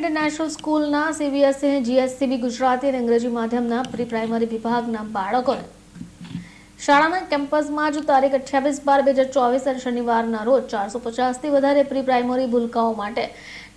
International સ્કૂલના CBSE અને GSCB Gujarati અને અંગ્રેજી માધ્યમના પ્રી પ્રાઇમરી વિભાગના બાળકોને. શાળાના કેમ્પસમાં જ તારીખ અઠ્યાવીસ બાર બે હજાર ચોવીસ અને શનિવારના રોજ ચારસો પચાસથી વધારે પ્રી પ્રાઇમરી ભૂલકાઓ માટે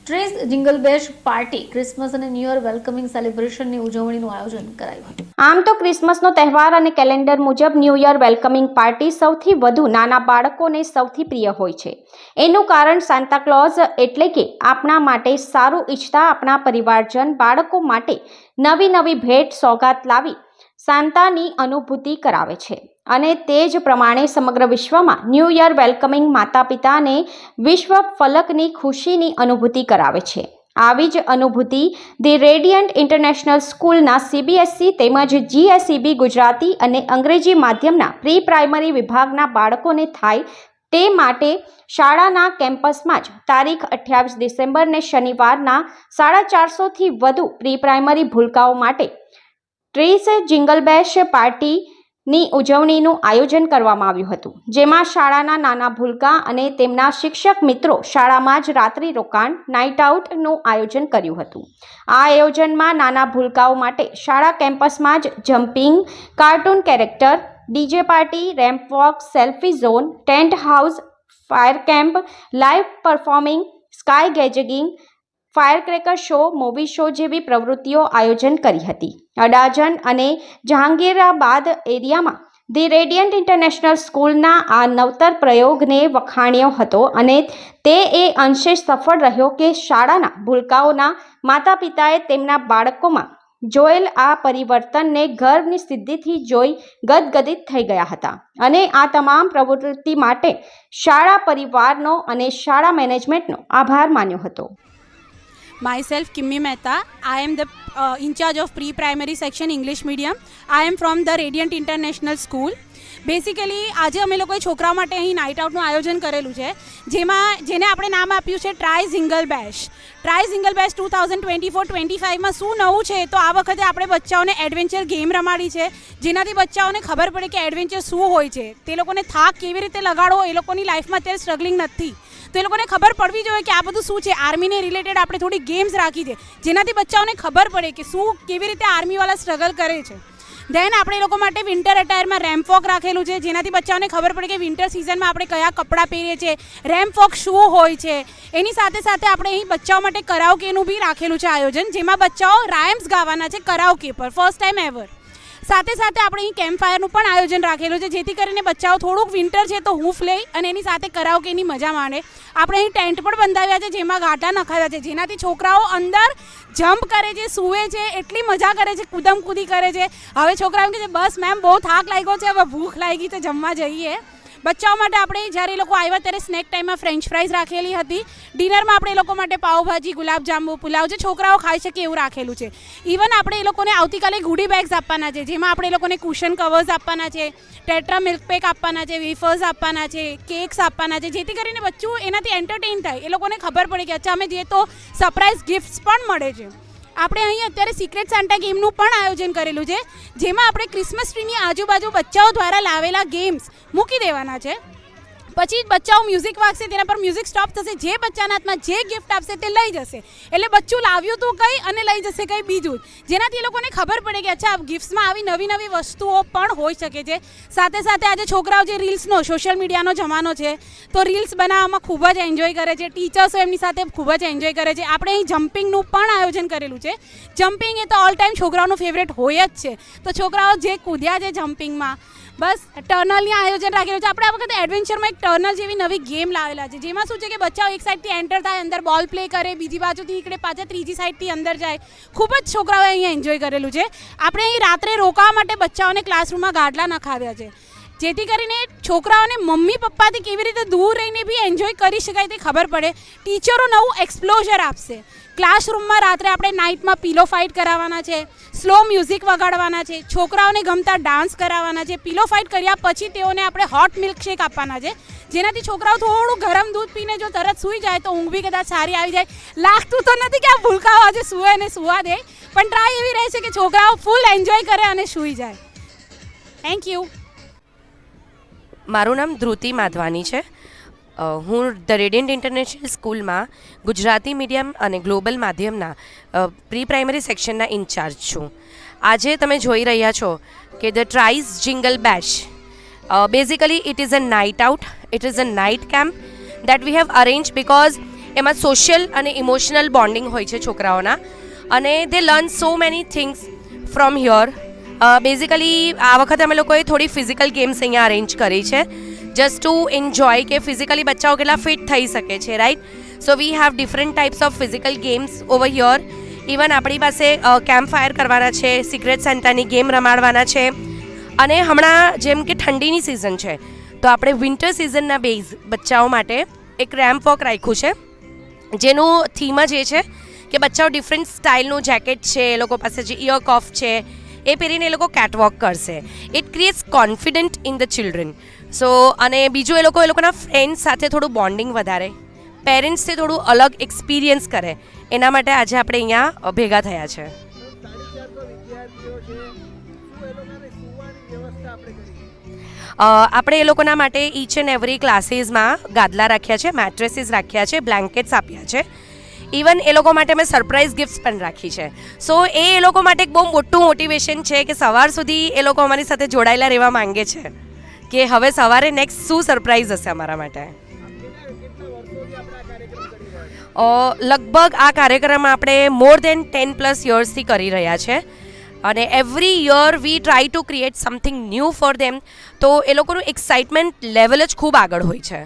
ટ્રેસ જિંગલ બેશ પાર્ટી ક્રિસમસ અને ન્યૂ યર વેલકમિંગ સેલિબ્રેશનની ઉજવણીનું આયોજન કરાયું હતું. આમ તો ક્રિસમસનો તહેવાર અને કેલેન્ડર મુજબ ન્યૂ યર વેલકમિંગ પાર્ટી સૌથી વધુ નાના બાળકોને સૌથી પ્રિય હોય છે. એનું કારણ સાન્તાક્લોઝ એટલે કે આપણા માટે સારું ઈચ્છતા આપણા પરિવારજન બાળકો માટે નવી નવી ભેટ, સોગાત લાવી સાન્તાની અનુભૂતિ કરાવે છે. અને તે જ પ્રમાણે સમગ્ર વિશ્વમાં ન્યૂ યર વેલકમિંગ માતા પિતાને વિશ્વ ફલકની ખુશીની અનુભૂતિ કરાવે છે. આવી જ અનુભૂતિ ધી રેડિયન્ટ ઇન્ટરનેશનલ સ્કૂલના સીબીએસઈ તેમજ જીએસઈબી ગુજરાતી અને અંગ્રેજી માધ્યમના પ્રી પ્રાઇમરી વિભાગના બાળકોને થાય તે માટે શાળાના કેમ્પસમાં જ તારીખ અઠ્યાવીસ ડિસેમ્બરને શનિવારના સાડા ચારસોથી વધુ પ્રી પ્રાઇમરી ભૂલકાઓ માટે ટ્રીસ જિંગલ બેશ પાર્ટીની ઉજવણીનું આયોજન કરવામાં આવ્યું હતું, જેમાં શાળાના નાના ભૂલકા અને તેમના શિક્ષક મિત્રો શાળામાં જ રાત્રિ રોકાણ નાઇટ આઉટનું આયોજન કર્યું હતું. આ આયોજનમાં નાના ભૂલકાઓ માટે શાળા કેમ્પસમાં જ jumping, cartoon character, DJ party, ramp walk, selfie zone, tent house, fire camp live performing, sky gazing fire cracker show, movie show જેવી પ્રવૃત્તિઓ આયોજન કરી હતી. અડાજન અને જહાંગીરાબાદ એરિયામાં ધી રેડિયન્ટ ઇન્ટરનેશનલ સ્કૂલના આ નવતર પ્રયોગને વખાણ્યો હતો અને તે એ અંશે સફળ રહ્યો કે શાળાના ભૂલકાઓના માતા પિતાએ તેમના બાળકોમાં જોયેલ આ પરિવર્તનને ગર્વની સિદ્ધિથી જોઈ ગદગદિત થઈ ગયા હતા. અને આ તમામ પ્રવૃત્તિ માટે શાળા પરિવારનો અને શાળા મેનેજમેન્ટનો આભાર માન્યો હતો. Myself Kimmi Mehta. I am the uh, in charge of pre-primary section English medium. I am from the Radiant International School. Basically આજે અમે લોકોએ છોકરાઓ માટે અહીં નાઇટ આઉટનું આયોજન કરેલું છે જેમાં જેને આપણે નામ આપ્યું છે try jingle bash try jingle bash two thousand twenty four twenty ફાઇવમાં શું નવું છે તો આ વખતે આપણે બચ્ચાઓને એડવેન્ચર ગેમ રમાડી છે જેનાથી બચ્ચાઓને ખબર પડે કે એડવેન્ચર શું હોય છે તે લોકોને થાક કેવી રીતે લગાડવો એ લોકોની લાઈફમાં અત્યારે સ્ટ્રગલિંગ નથી તો એ લોકોને ખબર પડવી જોઈએ કે આ બધું શું છે? આર્મીને રિલેટેડ આપણે થોડી ગેમ્સ રાખી છે. જેનાથી બચ્ચાઓને ખબર પડે કે શું કેવી રીતે આર્મીવાળા સ્ટ્રગલ કરે છે. દેન આપણે લોકો માટે વિન્ટર અટાયરમાં રેમ્પ વોક રાખેલું છે. જેનાથી બચ્ચાઓને ખબર પડે કે વિન્ટર સિઝનમાં આપણે કયા કપડાં પહેરીએ છીએ. રેમ્પ વોક શું હોય છે? એની સાથે સાથે આપણે અહીં બચ્ચાઓ માટે કરાઓકેનું બી રાખેલું છે આયોજન, જેમાં બચ્ચાઓ રાયમ્સ ગાવાના છે કરાઓકે પર ફર્સ્ટ ટાઈમ એવર સાથે સાથે આપણે અહીં કેમ્પ ફાયરનું પણ આયોજન રાખેલું છે, જેથી કરીને બચ્ચાઓ થોડુંક વિન્ટર છે તો હૂંફ લઈ અને એની સાથે કરાઓકેની મજા માણે આપણે અહીં ટેન્ટ પણ બંધાવ્યા છે, જેમાં ગાટા નખાવ્યા છે. જેનાથી છોકરાઓ અંદર જમ્પ કરે છે, સૂવે છે, એટલી મજા કરે છે કુદમ કૂદી કરે છે. હવે છોકરાઓ કે બસ મેમ, બહુ થાક લાગ્યો છે, હવે ભૂખ લાગી તો જમવા જઈએ. બચ્ચાઓ માટે આપણે જ્યારે એ લોકો આવ્યા ત્યારે સ્નેક ટાઈમમાં ફ્રેન્ચ ફ્રાઈઝ રાખેલી હતી. ડિનરમાં આપણે એ લોકો માટે પાઉભાજી, ગુલાબજાંબુ, પુલાવ જે છોકરાઓ ખાઈ શકે એવું રાખેલું છે. ઇવન આપણે એ લોકોને આવતીકાલે ગુડી બેગ્સ આપવાના છે, જેમાં આપણે એ લોકોને કુશન કવર્સ આપવાના છે ટેટ્રા મિલ્ક પેક આપવાના છે વેફર્સ આપવાના છે કેક્સ આપવાના છે, જેથી કરીને બચ્ચું એનાથી એન્ટરટેઇન થાય. એ લોકોને ખબર પડે કે અચ્છા, અમે જે તો સરપ્રાઇઝ ગિફ્ટ્સ પણ મળે છે. આપણે અહીં અત્યારે સિક્રેટ સાન્ટા ગેમનું પણ આયોજન કરેલું છે, જેમાં આપણે ક્રિસમસ ટ્રીની આજુબાજુ બચ્ચાઓ દ્વારા લાવેલા ગેમ્સ મૂકી દેવાના છે. પછી બચ્ચાઓ મ્યુઝિક વાગશે તેના પર મ્યુઝિક સ્ટોપ થશે. જે બચ્ચાના હાથમાં જે ગિફ્ટ આપશે તે લઈ જશે. એટલે બચ્ચું લાવ્યું તો કંઈ અને લઈ જશે કંઈ બીજું જેનાથી એ લોકોને ખબર પડે કે અચ્છા ગિફ્ટ્સમાં આવી નવી નવી વસ્તુઓ પણ હોઈ શકે છે. સાથે સાથે આજે છોકરાઓ જે રીલ્સનો સોશિયલ મીડિયાનો જમાનો છે, તો રીલ્સ બનાવવામાં ખૂબ જ એન્જોય કરે છે. ટીચર્સો એમની સાથે ખૂબ જ એન્જોય કરે છે. આપણે અહીં જમ્પિંગનું પણ આયોજન કરેલું છે. જમ્પિંગ એ તો ઓલ ટાઈમ છોકરાઓનું ફેવરેટ હોય જ છે. તો છોકરાઓ જે કૂદ્યા છે જમ્પિંગમાં બસ, ટર્નલની આયોજન રાખેલું છે. આપણે આ વખતે એડવેન્ચરમાં એક ટર્નલ જેવી નવી ગેમ લાવેલા છે, જેમાં શું છે કે બચ્ચાઓ એક સાઈડથી એન્ટર થાય, અંદર બોલ પ્લે કરે, બીજી બાજુથી નીકળે પાછા ત્રીજી સાઈડથી અંદર જાય. ખૂબ જ છોકરાઓએ અહીંયા એન્જોય કરેલું છે. આપણે અહીં રાત્રે રોકાવા માટે બચ્ચાઓને ક્લાસરૂમમાં ગાડલા નખાવ્યા છે. જેથી કરીને છોકરાઓને મમ્મી પપ્પાથી કેવી રીતે દૂર રહીને બી એન્જોય કરી શકાય તે ખબર પડે. ટીચરો નવું એક્સપ્લોઝર આપશે. ક્લાસરૂમમાં રાત્રે આપણે નાઇટમાં પીલો ફાઇટ કરાવવાના છે સ્લો મ્યુઝિક વગાડવાના છે, છોકરાઓને ગમતા ડાન્સ કરાવવાના છે પીલો ફાઇટ કર્યા પછી તેઓને આપણે હોટ મિલ્કશેક આપવાના છે. જેનાથી છોકરાઓ થોડું ગરમ દૂધ પીને જો તરત સૂઈ જાય તો ઊંઘ બી કદાચ સારી આવી જાય. લાગતું તો નથી કે આ ભૂલકાઓ આજે સૂવે અને સુવા દે, પણ ટ્રાય એવી રહે છે કે છોકરાઓ ફૂલ એન્જોય કરે અને સૂઈ જાય. થેન્ક યુ મારું નામ ધ્રુતિ માધવાની છે. હું ધ રેડિયન્ટ ઇન્ટરનેશનલ સ્કૂલમાં ગુજરાતી મીડિયમ અને ગ્લોબલ માધ્યમના પ્રી પ્રાઇમરી સેક્શનના ઇન્ચાર્જ છું. આજે તમે જોઈ રહ્યા છો કે the tries jingle bash basically it is a night out, it is a night camp that we have arrange because એમાં સોશિયલ અને ઇમોશનલ બોન્ડિંગ હોય છે છોકરાઓના. અને they learn so many things from here. Basically આ વખતે અમે લોકોએ થોડી ફિઝિકલ ગેમ્સ અહીંયા અરેન્જ કરી છે જસ્ટ ટુ એન્જોય કે ફિઝિકલી બચ્ચાઓ કેટલા ફિટ થઈ શકે છે right so we have different types of physical games over here even આપણી પાસે કેમ્પ ફાયર કરવાના છે સિક્રેટ સેન્ટાની ગેમ રમાડવાના છે. અને હમણાં જેમ કે ઠંડીની સિઝન છે, તો આપણે વિન્ટર સિઝનના બેઝ બચ્ચાઓ માટે એક રેમ્પ વોક રાખ્યું છે. જેનું થીમ જ એ છે કે બચ્ચાઓ ડિફરન્ટ સ્ટાઇલનું જેકેટ છે, એ લોકો પાસે જે ઇયર કફ છે એ પહેરીને એ લોકો કેટવોક કરશે. It creates confident in the children so અને બીજું એ લોકો, એ લોકોના ફ્રેન્ડ્સ સાથે થોડું બોન્ડિંગ વધારે. પેરેન્ટ્સથી થોડું અલગ એક્સપિરિયન્સ કરે. એના માટે આજે આપણે અહીંયા ભેગા થયા છે. આપણે એ લોકોના માટે ઈચ એન્ડ એવરી ક્લાસીસમાં ગાદલા રાખ્યા છે મેટ્રેસીસ રાખ્યા છે બ્લેન્કેટ્સ આપ્યા છે. ઇવન એ લોકો માટે મેં સરપ્રાઇઝ ગિફ્ટ્સ પણ રાખી છે. સો એ એ લોકો માટે એક બહુ મોટું મોટિવેશન છે કે સવાર સુધી એ લોકો અમારી સાથે જોડાયેલા રહેવા માંગે છે. કે હવે સવારે નેક્સ્ટ શું સરપ્રાઇઝ હશે અમારા માટે? લગભગ આ કાર્યક્રમ આપણે મોર દેન ટેન પ્લસ યર્સથી કરી રહ્યા છે. અને every year we try to create something new for them તો એ લોકોનું એક્સાઇટમેન્ટ લેવલ જ ખૂબ આગળ હોય છે.